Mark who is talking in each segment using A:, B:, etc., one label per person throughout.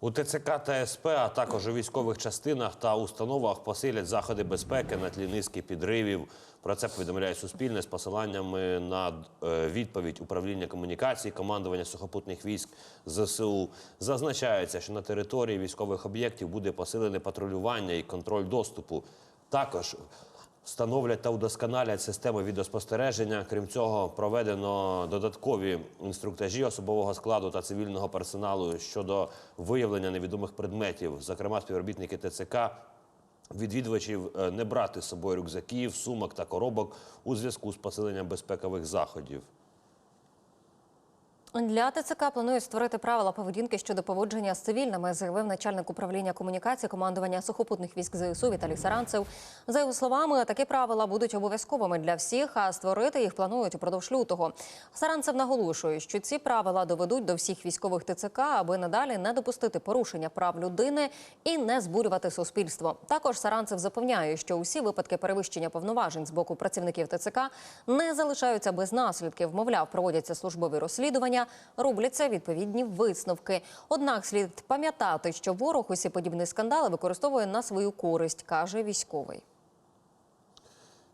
A: У ТЦК та СП, а також у військових частинах та установах посилять заходи безпеки на тлі низки підривів. Про це повідомляє Суспільне з посиланнями на е, відповідь управління комунікацій командування сухопутних військ ЗСУ. Зазначається, що на території військових об'єктів буде посилене патрулювання і контроль доступу. Також Встановлять та удосконалять систему відеоспостереження. Крім цього, проведено додаткові інструктажі особового складу та цивільного персоналу щодо виявлення невідомих предметів. Зокрема, співробітники ТЦК відвідувачів е, не брати з собою рюкзаків, сумок та коробок у зв'язку з посиленням безпекових заходів.
B: Для ТЦК планують створити правила поведінки щодо поводження з цивільними, заявив начальник управління комунікації командування сухопутних військ ЗСУ Віталій Саранцев. За його словами, такі правила будуть обов'язковими для всіх, а створити їх планують упродовж лютого. Саранцев наголошує, що ці правила доведуть до всіх військових ТЦК, аби надалі не допустити порушення прав людини і не збурювати суспільство. Також Саранцев запевняє, що усі випадки перевищення повноважень з боку працівників ТЦК не залишаються без наслідків. Мовляв, проводяться службові розслідування, робляться відповідні висновки. Однак слід пам'ятати, що ворог усі подібні скандали використовує на свою користь, каже військовий.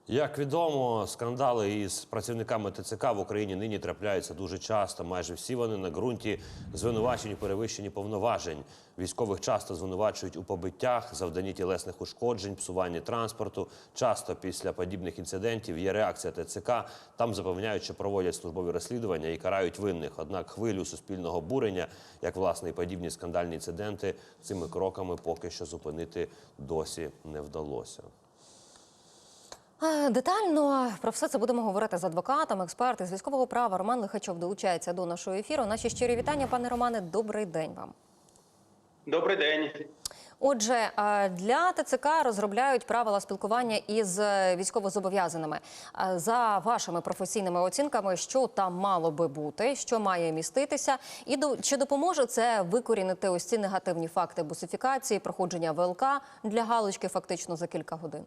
A: Як відомо, скандали із працівниками ТЦК в Україні нині трапляються дуже часто. Майже всі вони на ґрунті звинувачень у повноважень. Військових часто звинувачують у побиттях, завданні тілесних ушкоджень, псуванні транспорту. Часто після подібних інцидентів є реакція ТЦК. Там запевняють, що проводять службові розслідування і карають винних. Однак хвилю суспільного бурення, як власне і подібні скандальні інциденти, цими кроками поки що зупинити досі не вдалося.
B: Детально про все це будемо говорити з адвокатом, експерт з військового права Роман Лихачов долучається до нашого ефіру. Наші щирі вітання, пане Романе. Добрий день вам.
C: Добрий день.
B: Отже, для ТЦК розробляють правила спілкування із військовозобов'язаними. За вашими професійними оцінками, що там мало би бути, що має міститися, і чи допоможе це викорінити ось ці негативні факти бусифікації, проходження ВЛК для галочки фактично за кілька годин?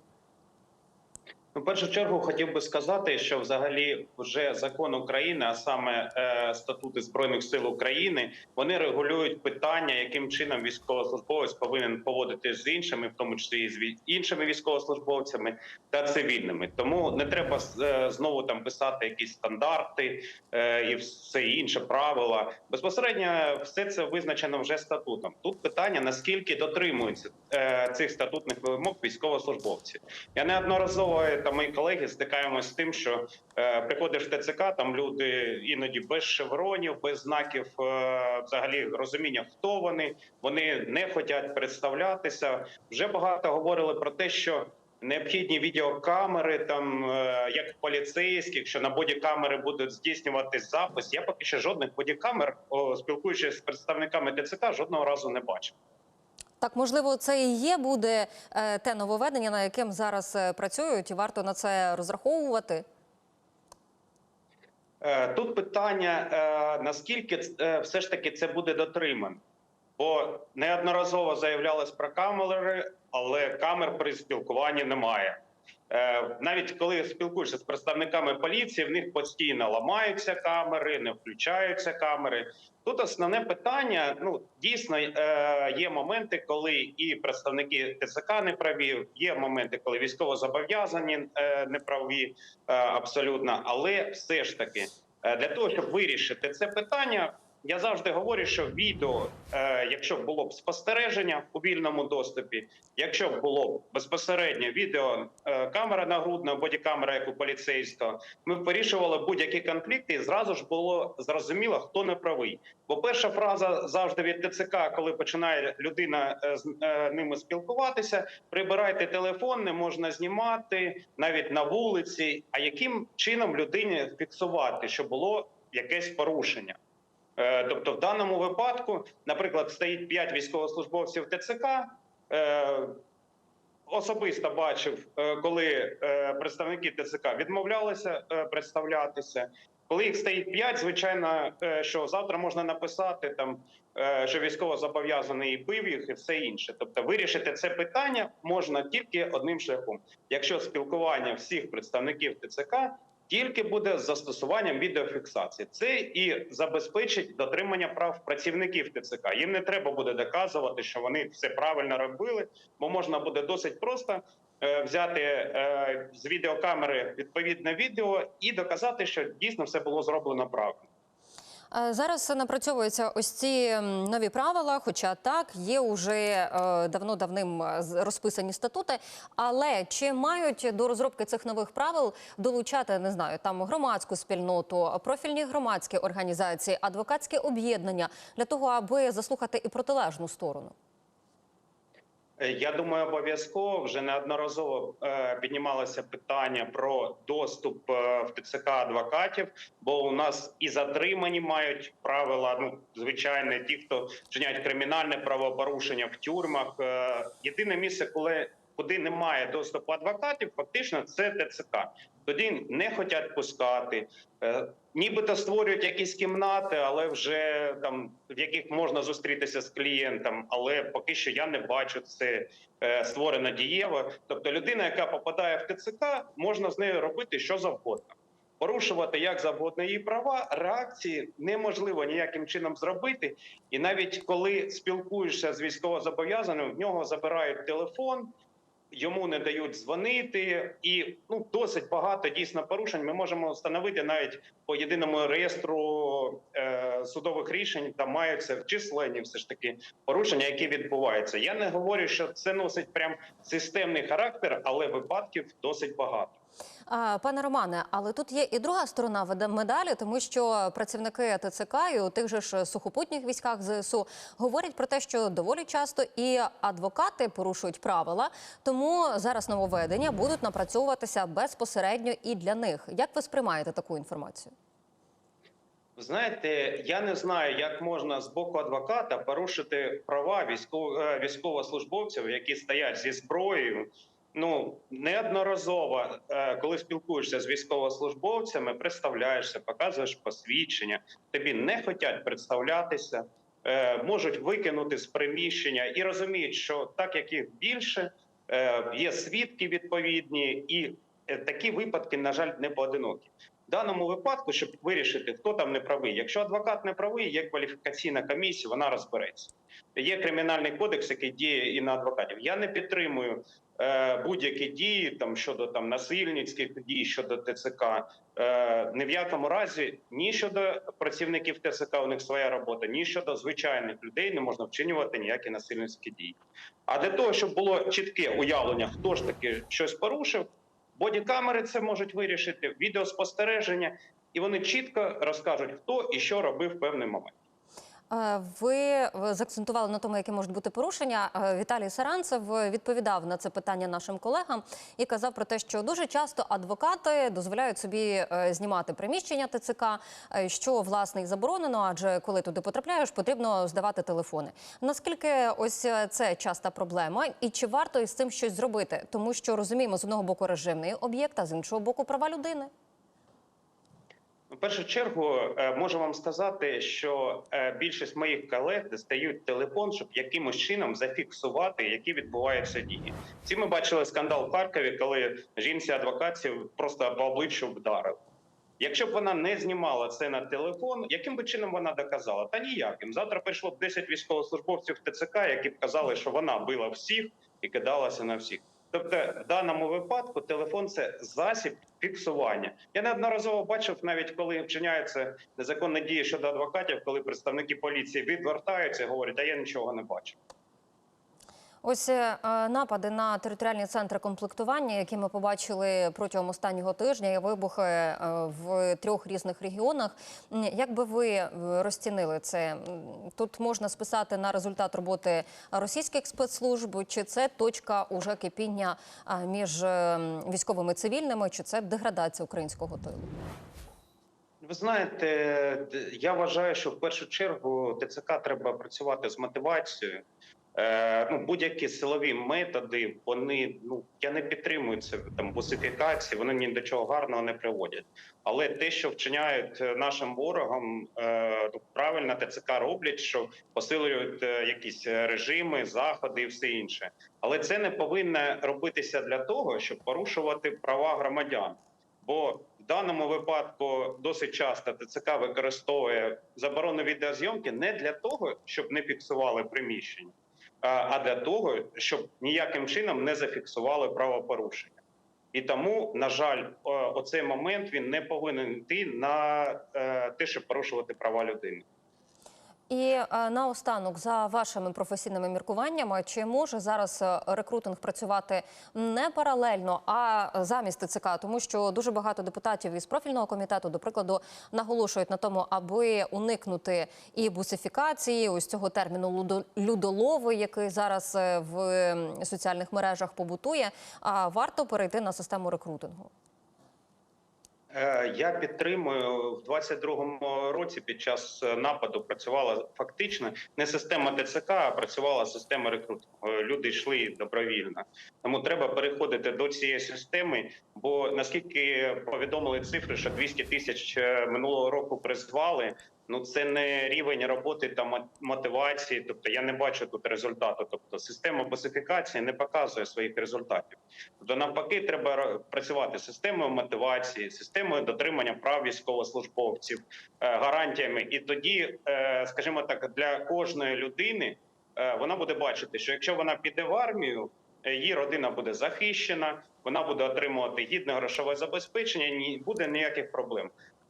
C: Ну, в першу чергу хотів би сказати, що взагалі вже закон України, а саме е, статути збройних сил України, вони регулюють питання, яким чином військовослужбовець повинен поводитись з іншими, в тому числі і з іншими військовослужбовцями та цивільними. Тому не треба е, знову там писати якісь стандарти е, і все інше правила. Безпосередньо все це визначено вже статутом. Тут питання наскільки дотримуються е, цих статутних вимог військовослужбовці. Я неодноразово та мої колеги стикаємося з тим, що е, приходиш в ТЦК, там люди іноді без шевронів, без знаків е, взагалі розуміння, хто вони. Вони не хочуть представлятися. Вже багато говорили про те, що. Необхідні відеокамери, там е, як поліцейських, що на бодікамери будуть здійснювати запис. Я поки що жодних бодікамер, о, спілкуючись з представниками ТЦК, жодного разу не бачив.
B: Так, можливо, це і є буде е, те нововведення, на яким зараз е, працюють, і варто на це розраховувати.
C: Е, Тут питання, наскільки все ж таки це буде дотримано. Бо неодноразово заявлялось про камери, але камер при спілкуванні немає. Е, Навіть коли спілкуєшся з представниками поліції, в них постійно ламаються камери, не включаються камери. Тут основне питання: ну дійсно е, є моменти, коли і представники ТЦК не праві, є моменти, коли військовозобов'язані е, не праві абсолютно, але все ж таки для того, щоб вирішити це питання. Я завжди говорю, що відео, е, якщо б було б спостереження у вільному доступі, якщо б було б безпосередньо відео, е, камера нагрудна, бодікамера, як у поліцейського, ми б вирішували будь-які конфлікти, і зразу ж було зрозуміло, хто не правий. Бо перша фраза завжди від ТЦК, коли починає людина е, з е, ними спілкуватися, прибирайте телефон, не можна знімати навіть на вулиці. А яким чином людині фіксувати, що було якесь порушення? Е, Тобто, в даному випадку, наприклад, стоїть 5 військовослужбовців ТЦК. е, Особисто бачив, е, коли представники ТЦК відмовлялися представлятися. Коли їх стоїть 5, звичайно, що завтра можна написати там, що військово зобов'язаний бив їх і все інше. Тобто, вирішити це питання можна тільки одним шляхом, якщо спілкування всіх представників ТЦК тільки буде з застосуванням відеофіксації. Це і забезпечить дотримання прав працівників ТЦК. Їм не треба буде доказувати, що вони все правильно робили, бо можна буде досить просто е, взяти е, з відеокамери відповідне відео і доказати, що дійсно все було зроблено правильно.
B: Е, Зараз напрацьовуються ось ці нові правила, хоча так є уже давно давним е, розписані статути. Але чи мають до розробки цих нових правил долучати не знаю там громадську спільноту, профільні громадські організації, адвокатські об'єднання для того, аби заслухати і протилежну сторону?
C: Е, Я думаю, обов'язково вже неодноразово е, піднімалося питання про доступ е, в ТЦК адвокатів, бо у нас і затримані мають правила. Ну звичайно, ті, хто вчиняють кримінальне правопорушення в тюрмах. Єдине місце, коли куди немає доступу адвокатів, фактично це ТЦК. Тоді не хочуть пускати. Е, Нібито створюють якісь кімнати, але вже там в яких можна зустрітися з клієнтом. Але поки що я не бачу це е, створено дієво. Тобто, людина, яка попадає в ТЦК, можна з нею робити що завгодно. Порушувати як завгодно її права, реакції неможливо ніяким чином зробити. І навіть коли спілкуєшся з військовозобов'язаним, в нього забирають телефон, йому не дають дзвонити, і ну досить багато дійсно порушень. Ми можемо встановити навіть по єдиному реєстру е, судових рішень. Там маються численні все ж таки порушення, які відбуваються. Я не говорю, що це носить прям системний характер, але випадків досить багато.
B: Пане Романе, але тут є і друга сторона медалі, тому що працівники ТЦК і у тих же ж сухопутніх військах ЗСУ говорять про те, що доволі часто і адвокати порушують правила, тому зараз нововведення будуть напрацьовуватися безпосередньо і для них. Як ви сприймаєте таку інформацію?
C: Знаєте, я не знаю, як можна з боку адвоката порушити права е, військовослужбовців, які стоять зі зброєю. Ну неодноразово, е, коли спілкуєшся з військовослужбовцями, представляєшся, показуєш посвідчення. Тобі не хочуть представлятися, е, можуть викинути з приміщення і розуміють, що так як їх більше, е, є свідки відповідні, і такі випадки, на жаль, не поодинокі. В даному випадку, щоб вирішити, хто там не правий. Якщо адвокат не правий, є кваліфікаційна комісія, вона розбереться. Є кримінальний кодекс, який діє і на адвокатів. Я не підтримую е, будь-які дії там щодо там насильницьких дій щодо ТЦК. Е, ні в якому разі ні щодо працівників ТЦК, у них своя робота, ні щодо звичайних людей не можна вчинювати ніякі насильницькі дії. А для того, щоб було чітке уявлення, хто ж таки щось порушив, бодікамери це можуть вирішити, відеоспостереження, і вони чітко розкажуть, хто і що робив в певний момент.
B: Е, Ви е, заакцентували на тому, які можуть бути порушення. Е, Віталій Саранцев відповідав на це питання нашим колегам і казав про те, що дуже часто адвокати дозволяють собі знімати приміщення ТЦК, що власне і заборонено, адже коли туди потрапляєш, потрібно здавати телефони. Наскільки ось це часта проблема, і чи варто із цим щось зробити? Тому що розуміємо з одного боку режимний об'єкт, а з іншого боку права людини.
C: В першу чергу е, можу вам сказати, що е, більшість моїх колег дістають телефон, щоб якимось чином зафіксувати, які відбуваються дії. Ці ми бачили скандал в Харкові, коли жінці адвокатів просто по обличчю вдарив. Якщо б вона не знімала це на телефон, яким би чином вона доказала? Та ніяким. Завтра прийшло б 10 військовослужбовців ТЦК, які б казали, що вона била всіх і кидалася на всіх. Тобто, в даному випадку телефон це засіб фіксування. Я неодноразово бачив, навіть коли вчиняються незаконні дії щодо адвокатів, коли представники поліції відвертаються і говорять, а я нічого не бачу.
B: Ось е, напади на територіальні центри комплектування, які ми побачили протягом останнього тижня, і вибухи е, в трьох різних регіонах. Як би ви е, розцінили це? Тут можна списати на результат роботи російських спецслужб, чи це точка уже кипіння між е, військовими і цивільними, чи це деградація українського тилу?
C: Ви знаєте, я вважаю, що в першу чергу ТЦК треба працювати з мотивацією. Е, ну, будь-які силові методи, вони ну я не підтримую це там бусифікації, вони ні до чого гарного не приводять. Але те, що вчиняють е, нашим ворогам, е, ну, правильно ТЦК роблять, що посилюють е, якісь режими, заходи і все інше. Але це не повинно робитися для того, щоб порушувати права громадян. Бо в даному випадку досить часто ТЦК використовує заборону відеозйомки не для того, щоб не фіксували приміщення, а- для того, щоб ніяким чином не зафіксували правопорушення. І тому, на жаль, оцей момент він не повинен йти на е, те, щоб порушувати права людини.
B: І е, наостанок, за вашими професійними міркуваннями, чи може зараз е, рекрутинг працювати не паралельно, а замість ТЦК? Тому що дуже багато депутатів із профільного комітету, до прикладу, наголошують на тому, аби уникнути і бусифікації, ось цього терміну «лудо- людолови, який зараз е, в соціальних мережах побутує. А варто перейти на систему рекрутингу.
C: Е, Я підтримую в 22-му році. Під час е, нападу працювала фактично не система ТЦК, а працювала система рекрутингу. Е, Люди йшли добровільно. Тому треба переходити до цієї системи. Бо наскільки повідомили цифри, що 200 тисяч минулого року призвали. Ну це не рівень роботи та мо- мотивації. Тобто я не бачу тут результату. Тобто система босифікації не показує своїх результатів. Тобто, навпаки, треба працювати системою мотивації, системою дотримання прав військовослужбовців, е, гарантіями. І тоді, е, скажімо так, для кожної людини е, вона буде бачити, що якщо вона піде в армію, її родина буде захищена, вона буде отримувати гідне грошове забезпечення, ні буде ніяких проблем.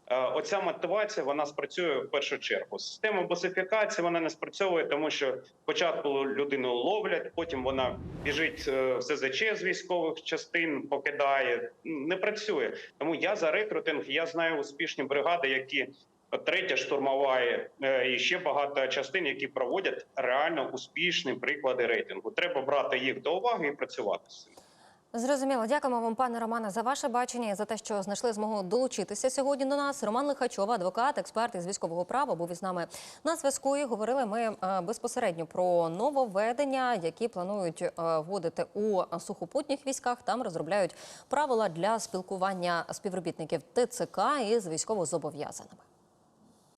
C: Е, Оця мотивація вона спрацює в першу чергу. Система босифікації вона не спрацьовує, тому що спочатку людину ловлять, потім вона біжить е, в СЗЧ з військових частин, покидає. Не працює. Тому я за рекрутинг. Я знаю успішні бригади, які третя штурмова е, і ще багато частин, які проводять реально успішні приклади рейтингу. Треба брати їх до уваги і працювати з цим.
B: Зрозуміло, дякуємо вам, пане Романе, за ваше бачення і за те, що знайшли змогу долучитися сьогодні до нас. Роман Лихачов, адвокат, експерт із військового права, був із нами на зв'язку. І говорили ми е, безпосередньо про нововведення, які планують е, вводити у сухопутніх військах. Там розробляють правила для спілкування співробітників ТЦК із військовозобов'язаними.